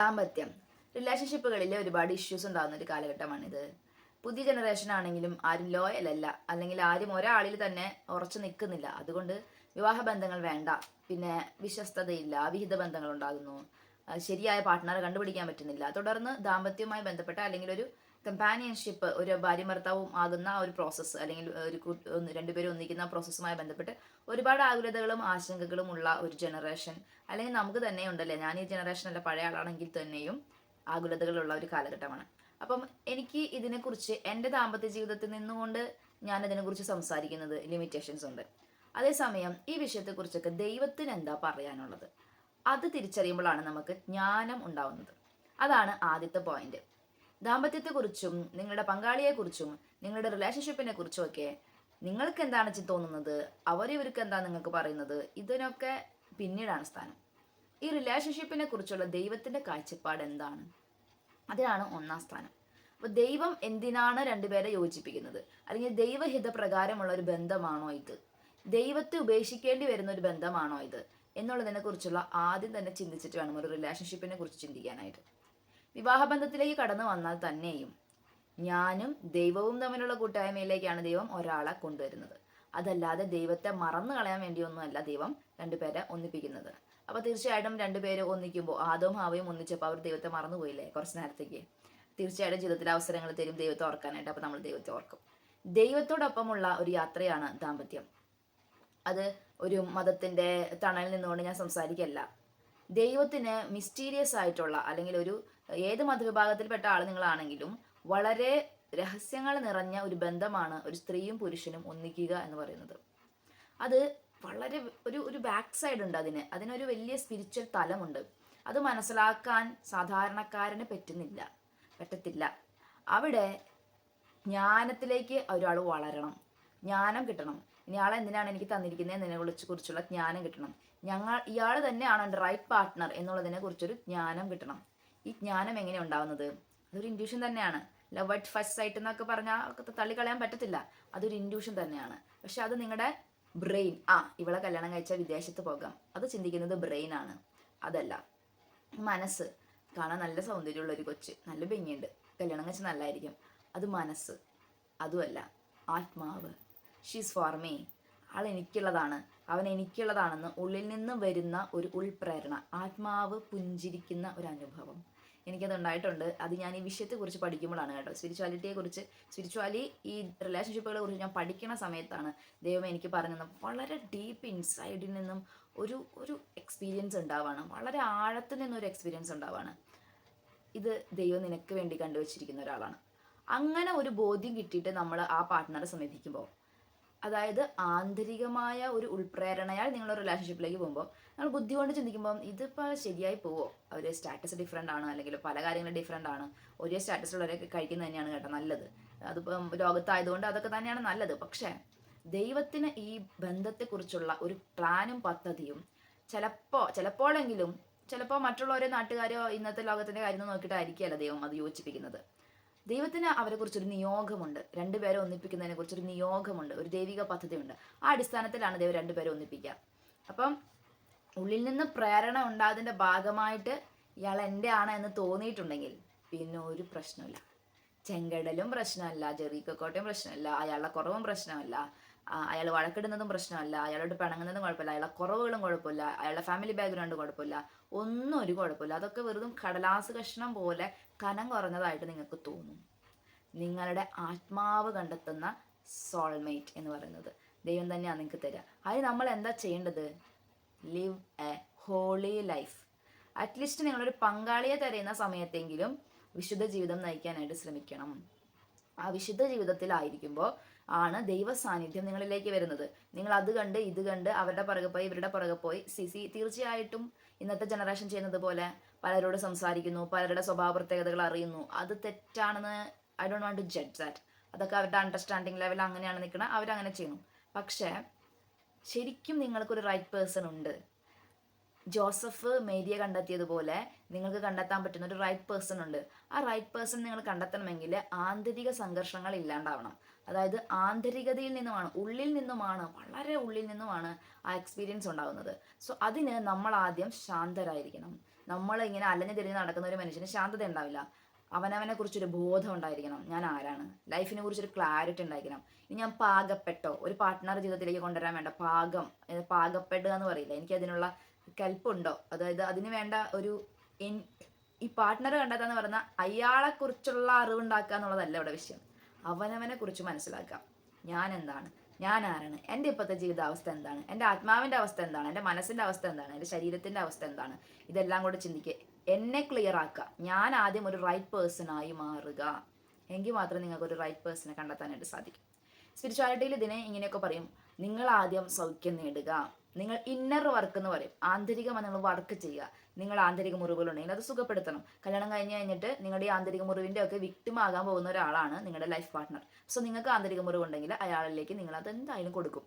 ദാമ്പത്യം റിലേഷൻഷിപ്പുകളിൽ ഒരുപാട് ഇഷ്യൂസ് ഉണ്ടാകുന്ന ഒരു കാലഘട്ടമാണിത്. പുതിയ ജനറേഷൻ ആണെങ്കിലും ആരും ലോയൽ അല്ല. അല്ലെങ്കിൽ ആരും ഒരാളിൽ തന്നെ ഉറച്ചു നിൽക്കുന്നില്ല. അതുകൊണ്ട് വിവാഹ ബന്ധങ്ങൾ വേണ്ട. പിന്നെ വിശ്വസ്തതയില്ല. അവിഹിത ബന്ധങ്ങൾ ഉണ്ടാകുന്നു ശരിയായ പാർട്ട്ണറെ കണ്ടുപിടിക്കാൻ പറ്റുന്നില്ല. തുടർന്ന് ദാമ്പത്യവുമായി ബന്ധപ്പെട്ട അല്ലെങ്കിൽ ഒരു കമ്പാനിയൻഷിപ്പ് ഒരു ഭാര്യ ഭർത്താവും ആകുന്ന ഒരു പ്രോസസ്സ് അല്ലെങ്കിൽ ഒരു രണ്ടുപേരും ഒന്നിക്കുന്ന പ്രോസസ്സുമായി ബന്ധപ്പെട്ട് ഒരുപാട് ആകുലതകളും ആശങ്കകളും ഉള്ള ഒരു ജനറേഷൻ അല്ലെങ്കിൽ നമുക്ക് തന്നെ ഉണ്ടല്ലേ? ഞാൻ ഈ ജനറേഷൻ അല്ല പഴയ ആളാണെങ്കിൽ തന്നെയും ആകുലതകളുള്ള ഒരു കാലഘട്ടമാണ്. അപ്പം എനിക്ക് ഇതിനെക്കുറിച്ച് എന്റെ ദാമ്പത്യ ജീവിതത്തിൽ നിന്നുകൊണ്ട് ഞാൻ ഇതിനെക്കുറിച്ച് സംസാരിക്കുന്നത് ലിമിറ്റേഷൻസ് ഉണ്ട്. അതേസമയം ഈ വിഷയത്തെക്കുറിച്ചൊക്കെ ദൈവത്തിന് എന്താ പറയാനുള്ളത്? അത് തിരിച്ചറിയുമ്പോഴാണ് നമുക്ക് ജ്ഞാനം ഉണ്ടാവുന്നത്. അതാണ് ആദ്യത്തെ പോയിന്റ് ദാമ്പത്യത്തെക്കുറിച്ചും നിങ്ങളുടെ പങ്കാളിയെക്കുറിച്ചും നിങ്ങളുടെ റിലേഷൻഷിപ്പിനെ കുറിച്ചും ഒക്കെ നിങ്ങൾക്ക് എന്താണ് തോന്നുന്നത്? അവരിവർക്ക് എന്താ നിങ്ങൾക്ക് പറയുന്നത്? ഇതിനൊക്കെ പിന്നീടാണ് സ്ഥാനം. ഈ റിലേഷൻഷിപ്പിനെ കുറിച്ചുള്ള ദൈവത്തിന്റെ കാഴ്ചപ്പാട് എന്താണ്? അതിനാണ് ഒന്നാം സ്ഥാനം. അപ്പോൾ ദൈവം എന്തിനാണ് രണ്ടുപേരെ യോജിപ്പിക്കുന്നത്? അല്ലെങ്കിൽ ദൈവഹിതപ്രകാരമുള്ള ഒരു ബന്ധമാണോ ഇത്? ദൈവത്തെ ഉപേക്ഷിക്കേണ്ടി വരുന്ന ഒരു ബന്ധമാണോ ഇത്? എന്നുള്ളതിനെ കുറിച്ചുള്ള ആദ്യം തന്നെ ചിന്തിച്ചിട്ട് വേണം ഒരു റിലേഷൻഷിപ്പിനെ കുറിച്ച് ചിന്തിക്കാനായിട്ട്. വിവാഹബന്ധത്തിലേക്ക് കടന്നു വന്നാൽ തന്നെയും ഞാനും ദൈവവും തമ്മിലുള്ള കൂട്ടായ്മയിലേക്കാണ് ദൈവം ഒരാളെ കൊണ്ടുവരുന്നത്. അതല്ലാതെ ദൈവത്തെ മറന്നു കളയാൻ വേണ്ടിയൊന്നുമല്ല ദൈവം രണ്ടുപേരെ ഒന്നിപ്പിക്കുന്നത്. അപ്പോൾ തീർച്ചയായിട്ടും രണ്ടുപേര് ഒന്നിക്കുമ്പോൾ ആദവും ഹാവയും ഒന്നിച്ചപ്പോൾ അവർ ദൈവത്തെ മറന്നുപോയില്ലേ കുറച്ച് നേരത്തേക്ക്? തീർച്ചയായിട്ടും ജീവിതത്തിൽ അവസരങ്ങൾ തരും ദൈവത്തെ ഓർക്കാനായിട്ട് അപ്പോൾ നമ്മൾ ദൈവത്തെ ഓർക്കും. ദൈവത്തോടൊപ്പമുള്ള ഒരു യാത്രയാണ് ദാമ്പത്യം. അത് ഒരു മതത്തിന്റെ തണലിൽ നിന്നുകൊണ്ട് ഞാൻ സംസാരിക്കല്ല. ദൈവത്തിന് മിസ്റ്റീരിയസ് ആയിട്ടുള്ള അല്ലെങ്കിൽ ഒരു ഏത് മതവിഭാഗത്തിൽപ്പെട്ട ആൾ നിങ്ങളാണെങ്കിലും വളരെ രഹസ്യങ്ങൾ നിറഞ്ഞ ഒരു ബന്ധമാണ് ഒരു സ്ത്രീയും പുരുഷനും ഒന്നിക്കുക എന്ന് പറയുന്നത്. അത് വളരെ ഒരു ഒരു ബാക്ക് സൈഡ് ഉണ്ട് അതിന്. അതിനൊരു വലിയ സ്പിരിച്വൽ തലമുണ്ട്. അത് മനസ്സിലാക്കാൻ സാധാരണക്കാരന് പറ്റുന്നില്ല പറ്റത്തില്ല. അവിടെ ജ്ഞാനത്തിലേക്ക് ഒരാൾ വളരണം. ജ്ഞാനം കിട്ടണം. ഇയാളെ എന്തിനാണ് എനിക്ക് തന്നിരിക്കുന്നത്? എന്നതിനെ കുറിച്ച് കുറിച്ചുള്ള ജ്ഞാനം കിട്ടണം. ഞങ്ങൾ ഇയാൾ തന്നെയാണ് റൈറ്റ് പാർട്ട്ണർ എന്നുള്ളതിനെ കുറിച്ചൊരു ജ്ഞാനം കിട്ടണം. ഈ ജ്ഞാനം എങ്ങനെ ഉണ്ടാവുന്നത്? അതൊരു ഇൻഡ്യൂഷൻ തന്നെയാണ്. ലവ് അറ്റ് ഫസ്റ്റ് സൈറ്റ് എന്നൊക്കെ പറഞ്ഞാൽ തള്ളിക്കളയാൻ പറ്റത്തില്ല. അതൊരു ഇൻഡ്യൂഷൻ തന്നെയാണ്. പക്ഷെ അത് നിങ്ങളുടെ ബ്രെയിൻ ആ ഇവളെ കല്യാണം കഴിച്ചാൽ വിദേശത്ത് പോകാം. അത് ചിന്തിക്കുന്നത് ബ്രെയിൻ ആണ്. അതല്ല. മനസ്സ്. കാണാൻ നല്ല സൗന്ദര്യമുള്ള ഒരു കൊച്ച്. നല്ല ഭംഗിയുണ്ട്. കല്യാണം കഴിച്ച് നല്ലതായിരിക്കും അത് മനസ്സ്. അതുമല്ല. ആത്മാവ്. ഷീസ് ഫോർ മീ ആൾ എനിക്കുള്ളതാണ് അവൻ എനിക്കുള്ളതാണെന്ന് ഉള്ളിൽ നിന്ന് വരുന്ന ഒരു ഉൾപ്രേരണ ആത്മാവ് പുഞ്ചിരിക്കുന്ന ഒരു അനുഭവം. എനിക്കത് ഉണ്ടായിട്ടുണ്ട്. അത് ഞാൻ ഈ വിഷയത്തെ കുറിച്ച് പഠിക്കുമ്പോഴാണ് കേട്ടോ. സ്പിരിച്വാലിറ്റിയെ കുറിച്ച് സ്പിരിച്വാലി ഈ റിലേഷൻഷിപ്പുകളെ കുറിച്ച് ഞാൻ പഠിക്കുന്ന സമയത്താണ് ദൈവം എനിക്ക് പറഞ്ഞു വളരെ ഡീപ്പ് ഇൻസൈഡിൽ നിന്നും ഒരു ഒരു എക്സ്പീരിയൻസ് ഉണ്ടാവാണ്. വളരെ ആഴത്തിൽ നിന്നൊരു എക്സ്പീരിയൻസ് ഉണ്ടാവാണ്. ഇത് ദൈവം നിനക്ക് വേണ്ടി കണ്ടുവച്ചിരിക്കുന്ന ഒരാളാണ്. അങ്ങനെ ഒരു ബോധ്യം കിട്ടിയിട്ട് നമ്മൾ ആ പാർട്ട്ണറെ സമീപിക്കുമ്പോൾ അതായത് ആന്തരികമായ ഒരു ഉൾപ്രേരണയാൽ നിങ്ങൾ റിലേഷൻഷിപ്പിലേക്ക് പോകുമ്പോൾ നമ്മൾ ബുദ്ധി കൊണ്ട് ചിന്തിക്കുമ്പോൾ ഇതിപ്പോൾ ശരിയായി പോവോ? അവർ സ്റ്റാറ്റസ് ഡിഫറെന്റ് ആണ് അല്ലെങ്കിൽ പല കാര്യങ്ങളും ഡിഫറെന്റ് ആണ്. ഒരേ സ്റ്റാറ്റസിലുള്ളവരൊക്കെ കഴിക്കുന്നത് തന്നെയാണ് കേട്ടോ നല്ലത്. അതിപ്പം ലോകത്തായതുകൊണ്ട് അതൊക്കെ തന്നെയാണ് നല്ലത്. പക്ഷേ ദൈവത്തിന് ഈ ബന്ധത്തെക്കുറിച്ചുള്ള ഒരു പ്ലാനും പദ്ധതിയും ചിലപ്പോൾ ചിലപ്പോഴെങ്കിലും ചിലപ്പോൾ മറ്റുള്ളവരെ നാട്ടുകാരോ ഇന്നത്തെ ലോകത്തിന്റെ കാര്യം നോക്കിയിട്ടായിരിക്കുമല്ല ദൈവം അത് യോജിപ്പിക്കുന്നത്. ദൈവത്തിന് അവരെ കുറിച്ചൊരു നിയോഗമുണ്ട്. രണ്ടുപേരെ ഒന്നിപ്പിക്കുന്നതിനെ കുറിച്ചൊരു നിയോഗമുണ്ട്. ഒരു ദൈവിക പദ്ധതിയുണ്ട്. ആ അടിസ്ഥാനത്തിലാണ് ദൈവം രണ്ടുപേരെ ഒന്നിപ്പിക്കുക. അപ്പം ഉള്ളിൽ നിന്ന് പ്രേരണ ഉണ്ടാകുന്നതിന്റെ ഭാഗമായിട്ട് ഇയാൾ എന്റെ ആണ് എന്ന് തോന്നിയിട്ടുണ്ടെങ്കിൽ പിന്നെ ഒരു പ്രശ്നമില്ല. ചെങ്കടലും പ്രശ്നമല്ല ജെറീക്കോട്ടയും പ്രശ്നമല്ല അയാളുടെ കുറവും പ്രശ്നമല്ല അയാൾ വഴക്കിടുന്നതും പ്രശ്നമല്ല അയാളോട് പിണങ്ങുന്നതും കുഴപ്പമില്ല അയാളുടെ കുറവുകളും കുഴപ്പമില്ല അയാളുടെ ഫാമിലി ബാക്ക്ഗ്രൗണ്ട് കുഴപ്പമില്ല ഒന്നും ഒരു കുഴപ്പമില്ല. അതൊക്കെ വെറുതും കടലാസ് കഷ്ണം പോലെ കനം കുറഞ്ഞതായിട്ട് നിങ്ങൾക്ക് തോന്നും. നിങ്ങളുടെ ആത്മാവ് കണ്ടെത്തുന്ന സോൾമേറ്റ് എന്ന് പറയുന്നത്. ദൈവം തന്നെയാണ് നിങ്ങൾക്ക് തരിക അതിന് നമ്മൾ എന്താ ചെയ്യേണ്ടത്? Live a holy life at least നിങ്ങളൊരു പങ്കാളിയെ തരയുന്ന സമയത്തെങ്കിലും വിശുദ്ധ ജീവിതം നയിക്കാനായിട്ട് ശ്രമിക്കണം. ആ വിശുദ്ധ ജീവിതത്തിലായിരിക്കുമ്പോൾ ആണ് ദൈവ സാന്നിധ്യം നിങ്ങളിലേക്ക് വരുന്നത്. നിങ്ങൾ അത് കണ്ട് ഇത് കണ്ട് അവരുടെ പുറകെ പോയി ഇവരുടെ പുറകെ പോയി സി സി തീർച്ചയായിട്ടും ഇന്നത്തെ ജനറേഷൻ ചെയ്യുന്നത് പോലെ പലരോട് സംസാരിക്കുന്നു പലരുടെ സ്വഭാവ പ്രത്യേകതകൾ അറിയുന്നു. അത് തെറ്റാണെന്ന് I don't want to judge that അതൊക്കെ അവരുടെ അണ്ടർസ്റ്റാൻഡിങ് ലെവൽ അങ്ങനെയാണ് നിൽക്കുന്നത് അവരങ്ങനെ ചെയ്യുന്നു. പക്ഷേ ശരിക്കും നിങ്ങൾക്കൊരു റൈറ്റ് പേഴ്സൺ ഉണ്ട്. ജോസഫ് മേരിയെ കണ്ടെത്തിയതുപോലെ നിങ്ങൾക്ക് കണ്ടെത്താൻ പറ്റുന്ന ഒരു റൈറ്റ് പേഴ്സൺ ഉണ്ട്. ആ റൈറ്റ് പേഴ്സൺ നിങ്ങൾ കണ്ടെത്തണമെങ്കിൽ ആന്തരിക സംഘർഷങ്ങൾ ഇല്ലാണ്ടാവണം. അതായത് ആന്തരികതയിൽ നിന്നുമാണ് ഉള്ളിൽ നിന്നുമാണ് വളരെ ഉള്ളിൽ നിന്നുമാണ് ആ എക്സ്പീരിയൻസ് ഉണ്ടാകുന്നത് സോ അതിന് നമ്മൾ ആദ്യം ശാന്തരായിരിക്കണം. നമ്മൾ ഇങ്ങനെ അലഞ്ഞു തിരിഞ്ഞ് നടക്കുന്ന ഒരു മനുഷ്യന് ശാന്തത ഉണ്ടാവില്ല. അവനവനെ കുറിച്ചൊരു ബോധം ഉണ്ടായിരിക്കണം. ഞാൻ ആരാണ്? ലൈഫിനെ കുറിച്ചൊരു ക്ലാരിറ്റി ഉണ്ടായിരിക്കണം. ഇനി ഞാൻ പാകപ്പെട്ടോ? ഒരു പാർട്ട്ണർ ജീവിതത്തിലേക്ക് കൊണ്ടുവരാൻ വേണ്ട പാകം. പാകപ്പെടുക എന്ന് പറയില്ല? എനിക്ക് അതിനുള്ള കൽപ്പുണ്ടോ? അതായത് അതിന് വേണ്ട ഒരു ഈ പാർട്ട്ണർ കണ്ടെത്താന്ന് പറഞ്ഞാൽ അയാളെ കുറിച്ചുള്ള അറിവുണ്ടാക്കുക എന്നുള്ളതല്ല ഇവിടെ വിഷയം. അവനവനെ കുറിച്ച് മനസ്സിലാക്കാം. ഞാൻ എന്താണ്? ഞാൻ ആരാണ് എന്റെ ഇപ്പോഴത്തെ ജീവിതാവസ്ഥ എന്താണ്? എന്റെ ആത്മാവിന്റെ അവസ്ഥ എന്താണ്? എന്റെ മനസ്സിന്റെ അവസ്ഥ എന്താണ്? എന്റെ ശരീരത്തിന്റെ അവസ്ഥ എന്താണ്? ഇതെല്ലാം കൂടെ ചിന്തിക്കുക എന്നെ ക്ലിയർ ആക്കുക. ഞാൻ ആദ്യം ഒരു റൈറ്റ് പേഴ്സണായി മാറുക. എങ്കിൽ മാത്രമേ നിങ്ങൾക്ക് ഒരു റൈറ്റ് പേഴ്സണെ കണ്ടെത്താനായിട്ട് സാധിക്കും. സ്പിരിച്വാലിറ്റിയിൽ ഇതിനെ ഇങ്ങനെയൊക്കെ പറയും. നിങ്ങൾ ആദ്യം സൗഖ്യം നേടുക. നിങ്ങൾ ഇന്നർ വർക്ക് എന്ന് പറയും. ആന്തരികമായി നിങ്ങൾ വർക്ക് ചെയ്യുക. നിങ്ങൾ ആന്തരിക മുറിവുകളുണ്ടെങ്കിൽ അത് സുഖപ്പെടുത്തണം. കല്യാണം കഴിഞ്ഞ് കഴിഞ്ഞിട്ട് നിങ്ങളുടെ ഈ ആന്തരിക മുറിവിന്റെ ഒക്കെ വിക്ടിം ആകാൻ പോകുന്ന ഒരാളാണ് നിങ്ങളുടെ ലൈഫ് പാർട്ട്ണർ സോ നിങ്ങൾക്ക് ആന്തരിക മുറിവുണ്ടെങ്കിൽ അയാളിലേക്ക് നിങ്ങൾ അത് എന്തായാലും കൊടുക്കും.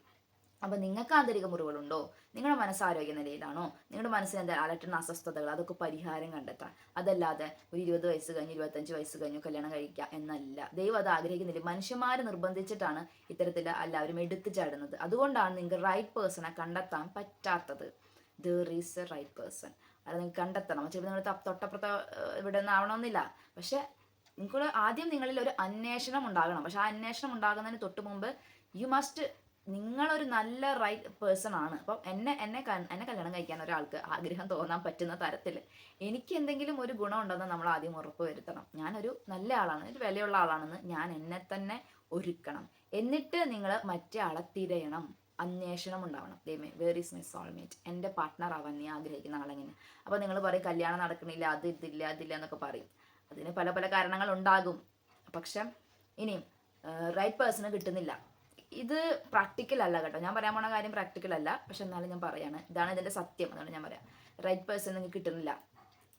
അപ്പം നിങ്ങൾക്ക് ആന്തരിക മുറിവുകളുണ്ടോ? നിങ്ങളുടെ മനസ്സ് ആരോഗ്യ നിലയിലാണോ നിങ്ങളുടെ മനസ്സിന് എന്താ അലട്ടുന്ന അസ്വസ്ഥതകൾ? അതൊക്കെ പരിഹാരം കണ്ടെത്താൻ. അതല്ലാതെ ഒരു ഇരുപത് വയസ്സ് കഴിഞ്ഞ് ഇരുപത്തഞ്ച് വയസ്സ് കഴിഞ്ഞു കല്യാണം കഴിക്കുക എന്നല്ല. ദൈവം അത് ആഗ്രഹിക്കുന്നില്ല. മനുഷ്യന്മാർ നിർബന്ധിച്ചിട്ടാണ് ഇത്തരത്തിൽ എല്ലാവരും എടുത്തു ചാടുന്നത്. അതുകൊണ്ടാണ് നിങ്ങൾക്ക് റൈറ്റ് പേഴ്സണെ കണ്ടെത്താൻ പറ്റാത്തത്. There is a right person അത് നിങ്ങൾക്ക് കണ്ടെത്തണം. ചിലപ്പോൾ നിങ്ങൾ തൊട്ടപ്പുറത്ത് ഇവിടെ നിന്ന് ആവണമെന്നില്ല പക്ഷെ നിങ്ങൾക്ക് ആദ്യം നിങ്ങളിൽ ഒരു അന്വേഷണം ഉണ്ടാകണം. പക്ഷെ ആ അന്വേഷണം ഉണ്ടാകുന്നതിന് തൊട്ട് മുമ്പ് യു മസ്റ്റ് നിങ്ങളൊരു നല്ല റൈറ്റ് പേഴ്സൺ ആണ്. അപ്പം എന്നെ എന്നെ എന്നെ കല്യാണം കഴിക്കാൻ ഒരാൾക്ക് ആഗ്രഹം തോന്നാൻ പറ്റുന്ന തരത്തിൽ എനിക്ക് എന്തെങ്കിലും ഒരു ഗുണം ഉണ്ടെന്ന് നമ്മൾ ആദ്യം ഉറപ്പ് വരുത്തണം. ഞാനൊരു നല്ല ആളാണ് ഒരു വിലയുള്ള ആളാണെന്ന് ഞാൻ എന്നെ തന്നെ ഒരുക്കണം. എന്നിട്ട് നിങ്ങൾ മറ്റേ ആളെ തിരയണം. അന്വേഷണം ഉണ്ടാവണം. ദൈവമേ വേർ ഈസ് മൈ സോൾമേറ്റ് എന്റെ പാർട്ട്ണർ ആവാൻ നീ ആഗ്രഹിക്കുന്ന ആളെങ്ങനെ? അപ്പോൾ നിങ്ങൾ പറയും കല്യാണം നടക്കണില്ല അത് ഇതില്ല അതില്ല എന്നൊക്കെ പറയും. അതിന് പല പല കാരണങ്ങൾ ഉണ്ടാകും. പക്ഷെ ഇനിയും റൈറ്റ് പേഴ്സണ് കിട്ടുന്നില്ല. ഇത് പ്രാക്ടിക്കൽ അല്ല കേട്ടോ. ഞാൻ പറയാൻ പോണ കാര്യം പ്രാക്ടിക്കൽ അല്ല. പക്ഷെ എന്നാലും ഞാൻ പറയാണ്. ഇതാണ് ഇതിന്റെ സത്യം. എന്നാണ് ഞാൻ പറയാം. റൈറ്റ് പേഴ്സൺ നിങ്ങൾക്ക് കിട്ടുന്നില്ല.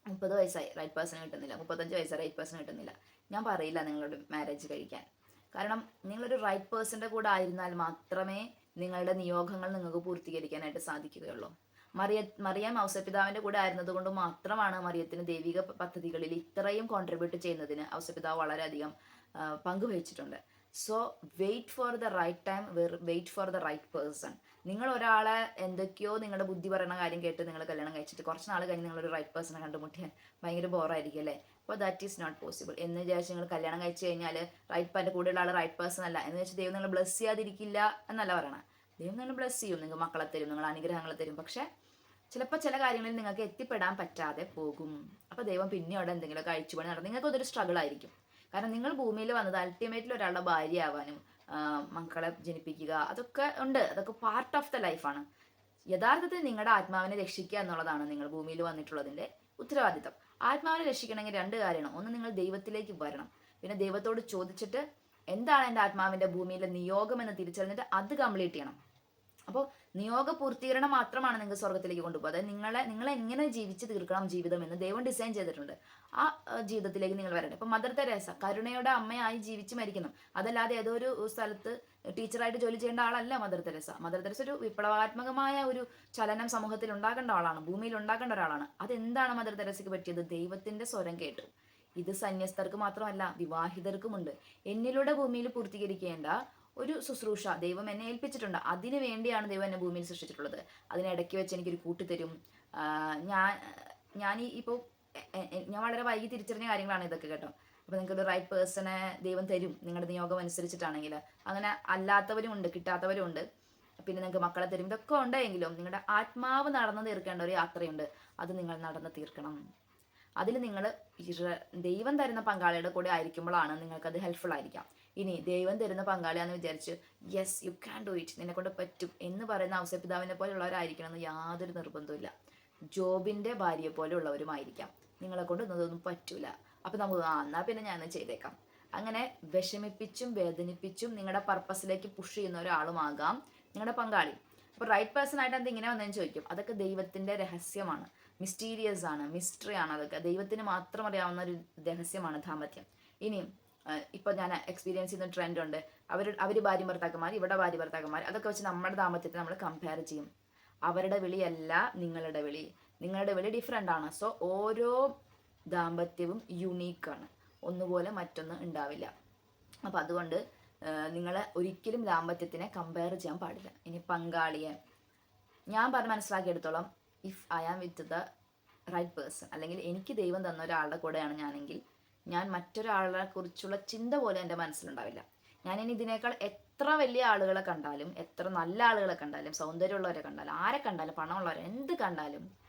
മുപ്പത് വയസ്സായി. റൈറ്റ് പേഴ്സൺ കിട്ടുന്നില്ല. മുപ്പത്തഞ്ച് വയസ്സായി. റൈറ്റ് പേഴ്സൺ കിട്ടുന്നില്ല. ഞാൻ പറയില്ല നിങ്ങളോട് മാരേജ് കഴിക്കാൻ. കാരണം നിങ്ങളൊരു റൈറ്റ് പേഴ്സന്റെ കൂടെ ആയിരുന്നാൽ മാത്രമേ നിങ്ങളുടെ നിയോഗങ്ങൾ നിങ്ങൾക്ക് പൂർത്തീകരിക്കാനായിട്ട് സാധിക്കുകയുള്ളൂ. മറിയ മറിയാം ഔസപിതാവിന്റെ കൂടെ ആയിരുന്നത് കൊണ്ട് മാത്രമാണ് മറിയത്തിന് ദൈവിക പദ്ധതികളിൽ ഇത്രയും കോൺട്രിബ്യൂട്ട് ചെയ്യുന്നതിന് ഔസപിതാവ് വളരെയധികം പങ്കുവഹിച്ചിട്ടുണ്ട്. So wait for the right time wait for the right person നിങ്ങൾ ഒരാളെ എന്തൊക്കെയോ നിങ്ങളുടെ ബുദ്ധി പറയുന്ന കാര്യം കേട്ട് നിങ്ങൾ കല്യാണം കഴിച്ചിട്ട് കുറച്ച് നാൾ കഴിഞ്ഞ് നിങ്ങളൊരു റൈറ്റ് പേഴ്സണെ കണ്ടുമുട്ടിയാൽ ഭയങ്കര ബോറായിരിക്കും അല്ലേ? അപ്പോൾ ദാറ്റ് ഈസ് നോട്ട് പോസിബിൾ എന്ന് വിചാരിച്ച് നിങ്ങൾ കല്യാണം കഴിച്ചു കഴിഞ്ഞാൽ റൈറ്റ് എന്റെ കൂടെയുള്ള ആൾ റൈറ്റ് പേഴ്സൺ അല്ല. എന്ന് വെച്ചാൽ ദൈവം നിങ്ങൾ ബ്ലസ് ചെയ്യാതിരിക്കില്ല എന്നല്ല പറയണം. ദൈവം നിങ്ങൾ ബ്ലസ് ചെയ്യും. നിങ്ങൾ മക്കളെ തരും നിങ്ങൾ അനുഗ്രഹങ്ങൾ തരും. പക്ഷേ ചിലപ്പോൾ ചില കാര്യങ്ങളിൽ നിങ്ങൾക്ക് എത്തിപ്പെടാൻ പറ്റാതെ പോകും. അപ്പോൾ ദൈവം പിന്നെ അവിടെ എന്തെങ്കിലുമൊക്കെ അഴിച്ചുപണി നടക്കും നിങ്ങൾക്ക് അതൊരു സ്ട്രഗിൾ ആയിരിക്കും. കാരണം നിങ്ങൾ ഭൂമിയിൽ വന്നത് അൾട്ടിമേറ്റ്ലി ഒരാളുടെ ഭാര്യ ആവാനും മക്കളെ ജനിപ്പിക്കുക അതൊക്കെ ഉണ്ട്. അതൊക്കെ പാർട്ട് ഓഫ് ദ ലൈഫാണ് യഥാർത്ഥത്തിൽ നിങ്ങളുടെ ആത്മാവിനെ രക്ഷിക്കുക എന്നുള്ളതാണ് നിങ്ങൾ ഭൂമിയിൽ വന്നിട്ടുള്ളതിന്റെ ഉത്തരവാദിത്തം. ആത്മാവിനെ രക്ഷിക്കണമെങ്കിൽ രണ്ട് കാര്യമാണ്. ഒന്ന് നിങ്ങൾ ദൈവത്തിലേക്ക് വരണം. പിന്നെ ദൈവത്തോട് ചോദിച്ചിട്ട് എന്താണ് എന്റെ ആത്മാവിന്റെ ഭൂമിയിലെ നിയോഗം എന്ന് തിരിച്ചറിഞ്ഞിട്ട് അത് കംപ്ലീറ്റ് ചെയ്യണം. അപ്പോൾ നിയോഗ പൂർത്തീകരണം മാത്രമാണ് നിങ്ങൾക്ക് സ്വർഗത്തിലേക്ക് കൊണ്ടുപോകുക. അതായത് നിങ്ങളെ നിങ്ങൾ എങ്ങനെ ജീവിച്ച് തീർക്കണം ജീവിതം എന്ന് ദൈവം ഡിസൈൻ ചെയ്തിട്ടുണ്ട്. ആ ജീവിതത്തിലേക്ക് നിങ്ങൾ വരട്ടെ. അപ്പൊ മദർ തെരേസ കരുണയുടെ അമ്മയായി ജീവിച്ച് മരിക്കണം അതല്ലാതെ ഏതോ ഒരു സ്ഥലത്ത് ടീച്ചറായിട്ട് ജോലി ചെയ്യേണ്ട ആളല്ല മദർ തെരേസ. മദർ തെരേസ ഒരു വിപ്ലവാത്മകമായ ഒരു ചലനം സമൂഹത്തിൽ ഉണ്ടാക്കേണ്ട ആളാണ്. ഭൂമിയിൽ ഉണ്ടാക്കേണ്ട ഒരാളാണ്. അതെന്താണ് മദർ തെരേസയ്ക്ക് പറ്റിയത്? ദൈവത്തിന്റെ സ്വരം കേട്ടു. ഇത് സന്യസ്തർക്ക് മാത്രമല്ല വിവാഹിതർക്കുമുണ്ട്. എന്നിലൂടെ ഭൂമിയിൽ പൂർത്തീകരിക്കേണ്ട ഒരു ശുശ്രൂഷ ദൈവം എന്നെ ഏൽപ്പിച്ചിട്ടുണ്ട്. അതിനു വേണ്ടിയാണ് ദൈവം എന്നെ ഭൂമിയിൽ സൃഷ്ടിച്ചിട്ടുള്ളത്. അതിനിടയ്ക്ക് വെച്ച് എനിക്കൊരു കൂട്ട് തരും ഞാൻ ഞാൻ ഈ ഇപ്പോൾ ഞാൻ വളരെ വൈകി തിരിച്ചറിഞ്ഞ കാര്യങ്ങളാണ് ഇതൊക്കെ കേട്ടോ. അപ്പോൾ നിങ്ങൾക്ക് ഒരു റൈറ്റ് പേഴ്സണെ ദൈവം തരും. നിങ്ങളുടെ നിയോഗം അനുസരിച്ചിട്ടാണെങ്കിൽ അങ്ങനെ അല്ലാത്തവരും ഉണ്ട് കിട്ടാത്തവരും ഉണ്ട്. പിന്നെ നിങ്ങൾക്ക് മക്കളെ തരും. ഇതൊക്കെ ഉണ്ടെങ്കിലും നിങ്ങളുടെ ആത്മാവ് നടന്നു തീർക്കേണ്ട ഒരു യാത്രയുണ്ട്. അത് നിങ്ങൾ നടന്ന് തീർക്കണം. അതിൽ നിങ്ങൾ ദൈവം തരുന്ന പങ്കാളിയുടെ കൂടെ ആയിരിക്കുമ്പോഴാണ് നിങ്ങൾക്കത് ഹെൽപ്ഫുൾ ആയിരിക്കാം. ഇനി ദൈവം തരുന്ന പങ്കാളിയാണെന്ന് വിചാരിച്ച് yes you can do it നിന്നെ കൊണ്ട് പറ്റും എന്ന് പറയുന്ന ഔസപിതാവിനെ പോലെയുള്ളവരായിരിക്കണം എന്ന് യാതൊരു നിർബന്ധമില്ല ജോബിന്റെ ഭാര്യയെ പോലെയുള്ളവരുമായിരിക്കാം. നിങ്ങളെ കൊണ്ട് ഒന്നും പറ്റൂല. അപ്പൊ നമുക്ക് ആ എന്നാ പിന്നെ ഞാൻ ചെയ്തേക്കാം. അങ്ങനെ വിഷമിപ്പിച്ചും വേദനിപ്പിച്ചും നിങ്ങളുടെ പർപ്പസിലേക്ക് പുഷ് ചെയ്യുന്ന ഒരാളുമാകാം നിങ്ങളുടെ പങ്കാളി. അപ്പോൾ റൈറ്റ് പേഴ്സൺ ആയിട്ട് എന്ത് ഇങ്ങനെ വന്നതെന്ന് ചോദിക്കും. അതൊക്കെ ദൈവത്തിന്റെ രഹസ്യമാണ്. മിസ്റ്റീരിയസ് ആണ് മിസ്റ്ററി ആണ് അതൊക്കെ. ദൈവത്തിന് മാത്രം അറിയാവുന്ന ഒരു രഹസ്യമാണ് ദാമ്പത്യം. ഇനിയും ഇപ്പോൾ ഞാൻ എക്സ്പീരിയൻസ് ചെയ്യുന്ന ട്രെൻഡ് ഉണ്ട്. അവർ അവർ ഭാര്യ ഭർത്താക്കന്മാർ ഇവിടെ ഭാര്യ ഭർത്താക്കന്മാർ അതൊക്കെ വെച്ച് നമ്മുടെ ദാമ്പത്യത്തെ നമ്മൾ കമ്പയർ ചെയ്യും. അവരുടെ വിളിയല്ല നിങ്ങളുടെ വിളി. നിങ്ങളുടെ വിളി ഡിഫറെന്റ് ആണ്. സോ ഓരോ ദാമ്പത്യവും യുണീക്കാണ് ഒന്നുപോലെ മറ്റൊന്ന് ഉണ്ടാവില്ല. അപ്പം അതുകൊണ്ട് നിങ്ങൾ ഒരിക്കലും ദാമ്പത്യത്തിനെ കമ്പയർ ചെയ്യാൻ പാടില്ല. ഇനി പങ്കാളിയെ. ഞാൻ പറഞ്ഞ് മനസ്സിലാക്കിയെടുത്തോളം if I am with the right person അല്ലെങ്കിൽ എനിക്ക് ദൈവം തന്ന ഒരാളുടെ കൂടെയാണ് ഞാനെങ്കിൽ ഞാൻ മറ്റൊരാളെ കുറിച്ചുള്ള ചിന്ത പോലും എന്റെ മനസ്സിലുണ്ടാവില്ല. ഞാൻ ഇനി ഇതിനേക്കാൾ എത്ര വലിയ ആളുകളെ കണ്ടാലും എത്ര നല്ല ആളുകളെ കണ്ടാലും സൗന്ദര്യമുള്ളവരെ കണ്ടാലും ആരെ കണ്ടാലും പണമുള്ളവരെ എന്ത് കണ്ടാലും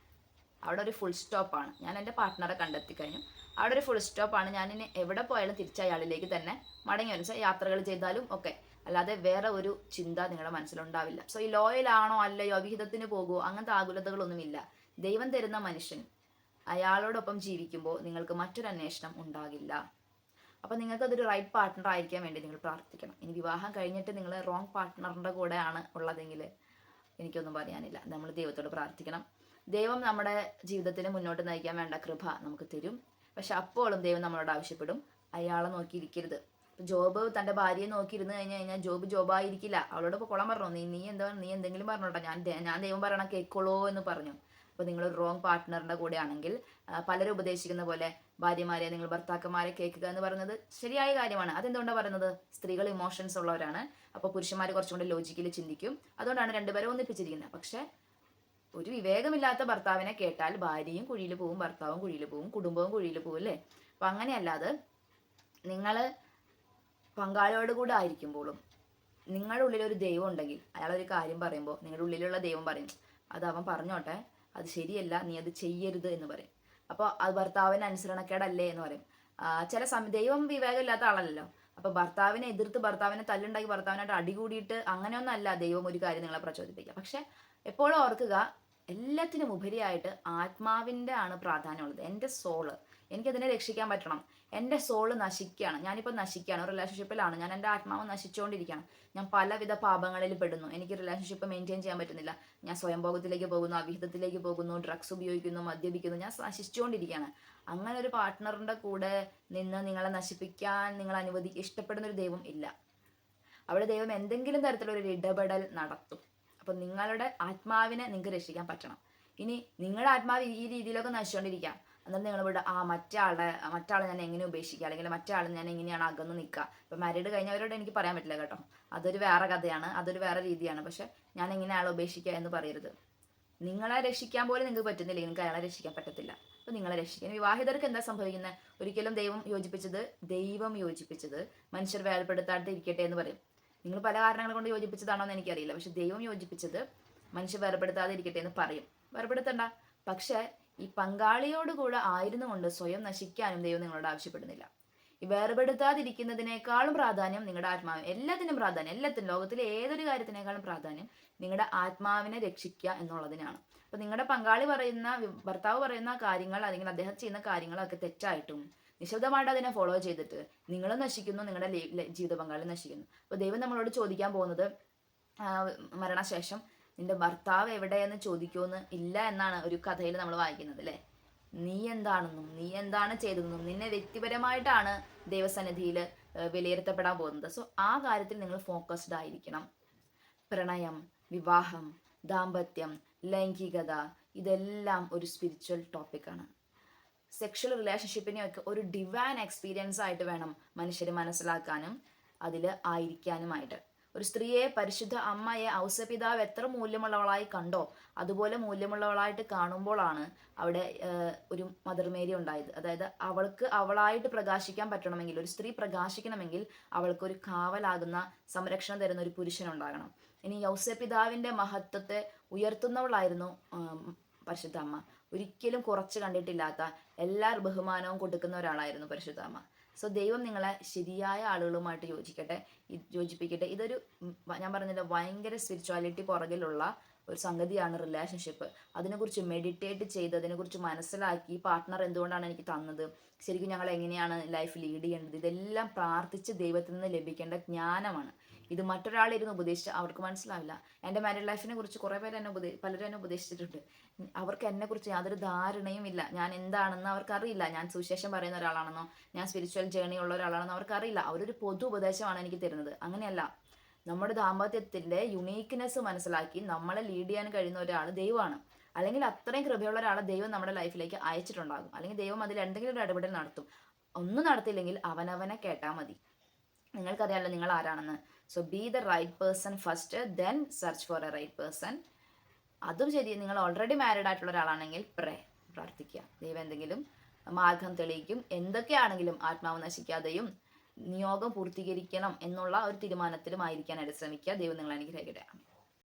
അവിടെ ഒരു ഫുൾ സ്റ്റോപ്പാണ് ഞാൻ എന്റെ പാർട്ട്ണറെ കണ്ടെത്തി കഴിഞ്ഞു അവിടെ ഒരു ഫുൾ സ്റ്റോപ്പാണ് ഞാൻ ഇനി എവിടെ പോയാലും തിരിച്ച് അയാളിലേക്ക് തന്നെ മടങ്ങി വരും. യാത്രകൾ ചെയ്താലും ഒക്കെ. അല്ലാതെ വേറെ ഒരു ചിന്ത നിങ്ങളുടെ മനസ്സിലുണ്ടാവില്ല. സോ ഈ ലോയലാണോ അല്ലയോ അവിഹിതത്തിന് പോകുമോ അങ്ങനത്തെ ആകുലതകളൊന്നുമില്ല. ദൈവം തരുന്ന മനുഷ്യൻ അയാളോടൊപ്പം ജീവിക്കുമ്പോൾ നിങ്ങൾക്ക് മറ്റൊരു അന്വേഷണം ഉണ്ടാകില്ല. അപ്പം നിങ്ങൾക്ക് അതൊരു റൈറ്റ് പാർട്ട്ണർ ആയിരിക്കാൻ വേണ്ടി നിങ്ങൾ പ്രാർത്ഥിക്കണം. ഇനി വിവാഹം കഴിഞ്ഞിട്ട് നിങ്ങൾ റോങ് പാർട്ട്ണറിന്റെ കൂടെയാണ് ഉള്ളതെങ്കിൽ എനിക്കൊന്നും പറയാനില്ല. നമ്മൾ ദൈവത്തോട് പ്രാർത്ഥിക്കണം. ദൈവം നമ്മുടെ ജീവിതത്തിൽ മുന്നോട്ട് നയിക്കാൻ വേണ്ട കൃപ നമുക്ക് തരും. പക്ഷെ അപ്പോഴും ദൈവം നമ്മളോട് ആവശ്യപ്പെടും. അയാളെ നോക്കിയിരിക്കരുത്. ജോബ് തന്റെ ഭാര്യയെ നോക്കിയിരുന്ന് കഴിഞ്ഞ് കഴിഞ്ഞാൽ ജോബ് ജോബായിരിക്കില്ല. അവളോട് ഇപ്പോൾ കുളം പറഞ്ഞു? നീ നീ എന്താ നീ എന്തെങ്കിലും പറഞ്ഞോട്ടോ. ഞാൻ ഞാൻ ദൈവം പറയണ കേൾക്കോളൂ എന്ന് പറഞ്ഞു. അപ്പോൾ നിങ്ങൾ റോങ് പാർട്ട്ണറിന്റെ കൂടെ ആണെങ്കിൽ പലരും ഉപദേശിക്കുന്ന പോലെ ഭാര്യമാരെ നിങ്ങൾ ഭർത്താക്കന്മാരെ കേൾക്കുക എന്ന് പറയുന്നത് ശരിയായ കാര്യമാണ്. അതെന്തുകൊണ്ടാണ് പറയുന്നത്? സ്ത്രീകൾ ഇമോഷൻസ് ഉള്ളവരാണ്. അപ്പോൾ പുരുഷന്മാർ കുറച്ചും കൂടി ലോജിക്കലി ചിന്തിക്കും. അതുകൊണ്ടാണ് രണ്ടുപേരും ഒന്നിപ്പിച്ചിരിക്കുന്നത്. പക്ഷേ ഒരു വിവേകമില്ലാത്ത ഭർത്താവിനെ കേട്ടാൽ ഭാര്യയും കുഴിയിൽ പോവും ഭർത്താവും കുഴിയിൽ പോവും കുടുംബവും കുഴിയിൽ പോവും അല്ലേ? അപ്പം അങ്ങനെയല്ലാതെ നിങ്ങൾ പങ്കാളിയോട് കൂടെ ആയിരിക്കുമ്പോഴും നിങ്ങളുടെ ഉള്ളിൽ ഒരു ദൈവം ഉണ്ടെങ്കിൽ അയാൾ ഒരു കാര്യം പറയുമ്പോൾ നിങ്ങളുടെ ഉള്ളിലുള്ള ദൈവം പറയും അത് അവൻ പറഞ്ഞോട്ടെ അത് ശരിയല്ല നീ അത് ചെയ്യരുത് എന്ന് പറയും. അപ്പോൾ അത് ഭർത്താവിന് അനുസരണക്കേടല്ലേ എന്ന് പറയും. ചില സമയം ദൈവം വിവേകമില്ലാത്ത ആളല്ലല്ലോ. അപ്പോൾ ഭർത്താവിനെ എതിർത്ത് ഭർത്താവിനെ തല്ലുണ്ടാക്കി ഭർത്താവിനായിട്ട് അടികൂടിയിട്ട് അങ്ങനെയൊന്നല്ല ദൈവം ഒരു കാര്യം നിങ്ങളെ പ്രചോദിപ്പിക്കുക. പക്ഷെ എപ്പോഴും ഓർക്കുക എല്ലാത്തിനും ഉപരിയായിട്ട് ആത്മാവിന്റെ ആണ് പ്രാധാന്യമുള്ളത് എന്റെ സോൾ എനിക്കതിനെ രക്ഷിക്കാൻ പറ്റണം. എന്റെ സോൾ നശിക്കുകയാണ്. ഞാനിപ്പോൾ നശിക്കുകയാണ്. റിലേഷൻഷിപ്പിലാണ് ഞാൻ എന്റെ ആത്മാവ് നശിച്ചുകൊണ്ടിരിക്കുകയാണ്. ഞാൻ പലവിധ പാപങ്ങളിൽ പെടുന്നു. എനിക്ക് റിലേഷൻഷിപ്പ് മെയിന്റെയിൻ ചെയ്യാൻ പറ്റുന്നില്ല. ഞാൻ സ്വയംഭോഗത്തിലേക്ക് പോകുന്നു അവിഹിതത്തിലേക്ക് പോകുന്നു ഡ്രഗ്സ് ഉപയോഗിക്കുന്നു മദ്യപിക്കുന്നു. ഞാൻ നശിച്ചുകൊണ്ടിരിക്കുകയാണ്. അങ്ങനെ ഒരു പാർട്ട്ണറിന്റെ കൂടെ നിന്ന് നിങ്ങളെ നശിപ്പിക്കാൻ നിങ്ങൾ അനുവദി ഇഷ്ടപ്പെടുന്ന ഒരു ദൈവം ഇല്ല. അവിടെ ദൈവം എന്തെങ്കിലും തരത്തിലുള്ള ഒരു ഇടപെടൽ നടത്തും. അപ്പം നിങ്ങളുടെ ആത്മാവിനെ നിങ്ങൾക്ക് രക്ഷിക്കാൻ പറ്റണം. ഇനി നിങ്ങളുടെ ആത്മാവ് ഈ രീതിയിലൊക്കെ നശിച്ചുകൊണ്ടിരിക്കാം എന്നാൽ നിങ്ങൾ ഇവിടെ ആ മറ്റാളുടെ മറ്റാളെ ഞാൻ എങ്ങനെ ഉപേക്ഷിക്കുക? അല്ലെങ്കിൽ മറ്റാളെ ഞാൻ എങ്ങനെയാണ് അകന്ന് നിൽക്കുക? ഇപ്പം മാരീഡ് കഴിഞ്ഞവരോട് എനിക്ക് പറയാൻ പറ്റില്ല കേട്ടോ. അതൊരു വേറെ കഥയാണ്. അതൊരു വേറെ രീതിയാണ്. പക്ഷെ ഞാൻ എങ്ങനെ ആളെ ഉപേക്ഷിക്കുക എന്ന് പറയരുത്. നിങ്ങളെ രക്ഷിക്കാൻ പോലും നിങ്ങൾക്ക് പറ്റുന്നില്ല. നിങ്ങൾക്ക് അയാളെ രക്ഷിക്കാൻ പറ്റത്തില്ല. അപ്പോൾ നിങ്ങളെ രക്ഷിക്കാൻ. വിവാഹിതർക്ക് എന്താ സംഭവിക്കുന്നത് ഒരിക്കലും ദൈവം യോജിപ്പിച്ചത് ദൈവം യോജിപ്പിച്ചത് മനുഷ്യർ വേർപെടുത്താതെ ഇരിക്കട്ടെ എന്ന് പറയും. നിങ്ങൾ പല കാരണങ്ങൾ കൊണ്ട് യോജിപ്പിച്ചതാണോ എന്ന് എനിക്കറിയില്ല. പക്ഷെ ദൈവം യോജിപ്പിച്ചത് മനുഷ്യർ വേർപെടുത്താതെ ഇരിക്കട്ടെ എന്ന് പറയും. വേർപെടുത്തണ്ട. പക്ഷേ ഈ പങ്കാളിയോട് കൂടെ ആയിരുന്നു കൊണ്ട് സ്വയം നശിക്കാനും ദൈവം നിങ്ങളോട് ആവശ്യപ്പെടുന്നില്ല. ഈ വേർപെടുത്താതിരിക്കുന്നതിനേക്കാളും പ്രാധാന്യം നിങ്ങളുടെ ആത്മാവ് എല്ലാത്തിനും പ്രാധാന്യം എല്ലാത്തിനും ലോകത്തിലെ ഏതൊരു കാര്യത്തിനേക്കാളും പ്രാധാന്യം നിങ്ങളുടെ ആത്മാവിനെ രക്ഷിക്കുക എന്നുള്ളതിനാണ്. അപ്പൊ നിങ്ങളുടെ പങ്കാളി പറയുന്ന ഭർത്താവ് പറയുന്ന കാര്യങ്ങൾ അല്ലെങ്കിൽ അദ്ദേഹം ചെയ്യുന്ന കാര്യങ്ങളൊക്കെ തെറ്റായിട്ടും നിശബ്ദമായിട്ട് അതിനെ ഫോളോ ചെയ്തിട്ട് നിങ്ങളും നശിക്കുന്നു നിങ്ങളുടെ ജീവിത പങ്കാളി നശിക്കുന്നു. അപ്പോൾ ദൈവം നമ്മളോട് ചോദിക്കാൻ പോകുന്നത് മരണശേഷം നിന്റെ ഭർത്താവ് എവിടെയെന്ന് ചോദിക്കുമെന്ന് ഇല്ല എന്നാണ് ഒരു കഥയിൽ നമ്മൾ വായിക്കുന്നത് അല്ലേ? നീ എന്താണെന്നും നീ എന്താണ് ചെയ്തതെന്നും നിന്നെ വ്യക്തിപരമായിട്ടാണ് ദൈവസന്നിധിയിൽ വിലയിരുത്തപ്പെടാൻ പോകുന്നത്. സോ ആ കാര്യത്തിൽ നിങ്ങൾ ഫോക്കസ്ഡ് ആയിരിക്കണം. പ്രണയം വിവാഹം ദാമ്പത്യം ലൈംഗികത ഇതെല്ലാം ഒരു സ്പിരിച്വൽ ടോപ്പിക്കാണ് സെക്ഷൽ റിലേഷൻഷിപ്പിനെയൊക്കെ ഒരു ഡിവൈൻ എക്സ്പീരിയൻസ് ആയിട്ട് വേണം മനുഷ്യർ മനസ്സിലാക്കാനും അതിൽ ആയിരിക്കാനുമായിട്ട്. ഒരു സ്ത്രീയെ പരിശുദ്ധ അമ്മയെ ഔസപിതാവ് എത്ര മൂല്യമുള്ളവളായി കണ്ടോ അതുപോലെ മൂല്യമുള്ളവളായിട്ട് കാണുമ്പോഴാണ് അവിടെ ഒരു മദർ മേരി ഉണ്ടായത്. അതായത് അവൾക്ക് അവളായിട്ട് പ്രകാശിക്കാൻ പറ്റണമെങ്കിൽ ഒരു സ്ത്രീ പ്രകാശിക്കണമെങ്കിൽ അവൾക്ക് ഒരു കാവലാകുന്ന സംരക്ഷണം തരുന്ന ഒരു പുരുഷൻ ഉണ്ടാകണം. ഇനി യൗസപിതാവിന്റെ മഹത്വത്തെ ഉയർത്തുന്നവളായിരുന്നു പരിശുദ്ധ അമ്മ. ഒരിക്കലും കുറച്ച് കണ്ടിട്ടില്ലാത്ത എല്ലാ ബഹുമാനവും കൊടുക്കുന്ന ഒരാളായിരുന്നു പരിശുദ്ധ അമ്മ. സോ ദൈവം നിങ്ങളെ ശരിയായ ആളുകളുമായിട്ട് യോജിക്കട്ടെ. യോജിപ്പിക്കട്ടെ. ഇതൊരു ഞാൻ പറഞ്ഞില്ല ഭയങ്കര സ്പിരിച്വാലിറ്റി പുറകിലുള്ള ഒരു സംഗതിയാണ് റിലേഷൻഷിപ്പ് അതിനെക്കുറിച്ച് മെഡിറ്റേറ്റ് ചെയ്ത് അതിനെക്കുറിച്ച് മനസ്സിലാക്കി പാർട്ട്ണർ എന്തുകൊണ്ടാണ് എനിക്ക് തന്നത്? ശരിക്കും ഞങ്ങൾ എങ്ങനെയാണ് ലൈഫ് ലീഡ് ചെയ്യേണ്ടത്? ഇതെല്ലാം പ്രാർത്ഥിച്ച് ദൈവത്തിൽ നിന്ന് ലഭിക്കേണ്ട ജ്ഞാനമാണ്. ഇത് മറ്റൊരാളിരുന്ന് ഉപദേശിച്ച് അവർക്ക് മനസ്സിലാവില്ല. എന്റെ മാരീഡ് ലൈഫിനെ കുറിച്ച് കുറേ പേര് എന്നെ ഉപദേ പലരും എന്നെ ഉപദേശിച്ചിട്ടുണ്ട്. അവർക്ക് എന്നെക്കുറിച്ച് യാതൊരു ധാരണയും ഇല്ല. ഞാൻ എന്താണെന്ന് അവർക്കറിയില്ല. ഞാൻ സുവിശേഷം പറയുന്ന ഒരാളാണെന്നോ ഞാൻ സ്പിരിച്വൽ ജേണി ഉള്ള ഒരാളാണെന്നോ അവർക്കറിയില്ല. അവരൊരു പൊതു ഉപദേശമാണ് എനിക്ക് തരുന്നത്. അങ്ങനെയല്ല. നമ്മുടെ ദാമ്പത്യത്തിന്റെ യുണീക്ക്നെസ് മനസ്സിലാക്കി നമ്മളെ ലീഡ് ചെയ്യാൻ കഴിയുന്ന ഒരാൾ ദൈവമാണ്. അല്ലെങ്കിൽ അത്രയും കൃപയുള്ള ഒരാളെ ദൈവം നമ്മുടെ ലൈഫിലേക്ക് അയച്ചിട്ടുണ്ടാകും. അല്ലെങ്കിൽ ദൈവം അതിൽ എന്തെങ്കിലും ഒരു ഇടപെടൽ നടത്തും. ഒന്നും നടത്തില്ലെങ്കിൽ അവനവനെ കേട്ടാൽ മതി. നിങ്ങൾക്കറിയാമല്ലോ നിങ്ങൾ ആരാണെന്ന്. So be the right person first then search for a right person അതും ശരി നിങ്ങൾ ഓൾറെഡി മാരീഡ് ആയിട്ടുള്ള ഒരാളാണെങ്കിൽ പ്രേ പ്രാർത്ഥിക്കുക. ദൈവം എന്തെങ്കിലും മാർഗം തെളിയിക്കും. എന്തൊക്കെയാണെങ്കിലും ആത്മാവ് നശിക്കാതെയും നിയോഗം പൂർത്തീകരിക്കണം എന്നുള്ള ഒരു തീരുമാനത്തിലും ആയിരിക്കാനായിട്ട് ശ്രമിക്കുക. ദൈവം നിങ്ങൾ അനുഗ്രഹിക്കട്ടെ.